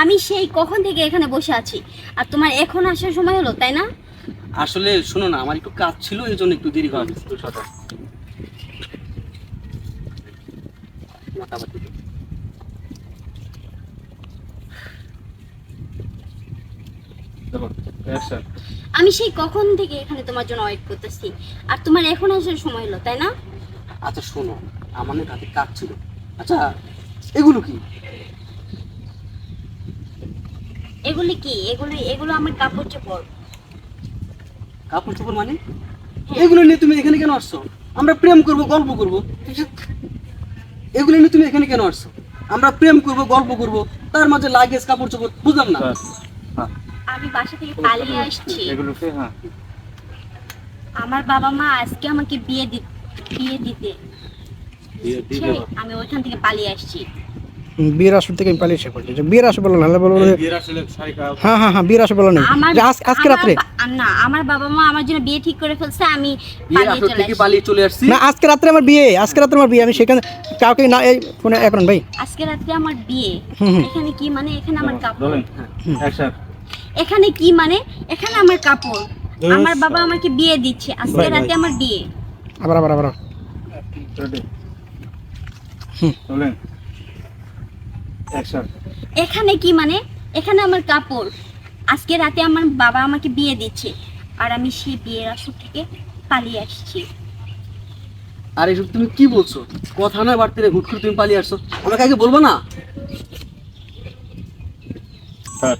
আমি সেই কখন থেকে এখানে বসে আছি। আর তোমার এখন আসার সময় হলো তাই না? আসলে শোনো না আমার একটু কাজ ছিল এই জন্য একটু দেরি হয় অ্যাকশন আমি সেই কখন থেকে এখানে তোমার জন্য ওয়েট করতেছি। আর তোমার এখন আসার সময় হলো তাই না? আচ্ছা শোনো আমার হাতে কাজ ছিল। আচ্ছা এগুলো কি? এগুলি কি? এগুলি এগুলো আমার কাপড় চোপড়। কাপড় চোপড় মানে? এগুলো নিয়ে তুমি এখানে কেন আসছো? আমরা প্রেম করব গল্প করব। এগুলো নিয়ে তুমি এখানে কেন আসছো? আমরা প্রেম করব গল্প করব। তার মাঝে লাগেজ কাপড় চোপড় বুঝলাম না? হ্যাঁ। আমি বাসা থেকে পালিয়ে আসছি। এগুলোকে হ্যাঁ। আমার বাবা মা আজকে আমাকে বিয়ে দিতে বিয়ে দিতে আমি ওইখান থেকে পালিয়ে আসছি। বিয়ের আসর থেকে আমি পালিয়ে এসে পড়ছি। যে বিয়ের আসর বলো না বলো হ্যাঁ হ্যাঁ হ্যাঁ বিয়ের আসর বলো আজ- আজকে রাত্রে। না আমার বাবা মা আমার জন্য বিয়ে ঠিক করে ফেলছে আমি পালিয়ে চলে আসছি। না আজকে রাত্রে আমার বিয়ে আজকে রাত্রে আমার বিয়ে আমি সেখানে কাউকে না এই ফোনে এখন ভাই। আজকে রাত্রে আমার বিয়ে। এখানে কি মানে? এখানে আমার কাপড়। এখানে কি মানে? এখানে আমার কাপড়। আমার বাবা আমাকে বিয়ে দিচ্ছে আজকে। রাতে আমার বিয়ে। আবার আবার আবার। হুম। অ্যাকশন এখানে কি মানে? এখানে আমার কাপড়। আজকে রাতে আমার বাবা আমাকে বিয়ে দিচ্ছে। আর আমি সেই বিয়ের আসর থেকে পালিয়ে আসছি। আর এসব তুমি কি বলছো? কথা না বাড়তে রে হুট করে তুমি পালিয়ে আসছো। আমাকে আগে বলব না? স্যার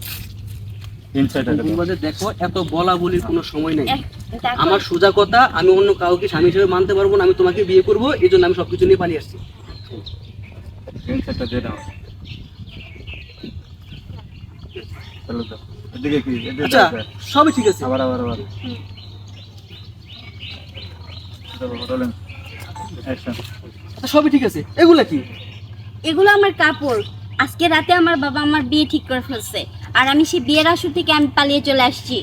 ইনসাইড আছে তোমাদের দেখো এত বলা বলির কোনো সময় নেই। আমার সোজা কথা আমি অন্য কাউকে স্বামী হিসেবে মানতে পারব না আমি তোমাকে বিয়ে করব এই জন্য আমি সবকিছু নিয়ে পালিয়ে আসছি। এদিকে কি? আচ্ছা সবই ঠিক আছে। আবার আবার আবার। হুম। দেখো রোলিং অ্যাকশন সবই ঠিক আছে। এগুলা কি? এগুলো আমার কাপড়। আজকে রাতে আমার বাবা আমার বিয়ে ঠিক করে ফেলছে। আর আমি সেই বিয়ের আসর থেকে আমি পালিয়ে চলে আসছি।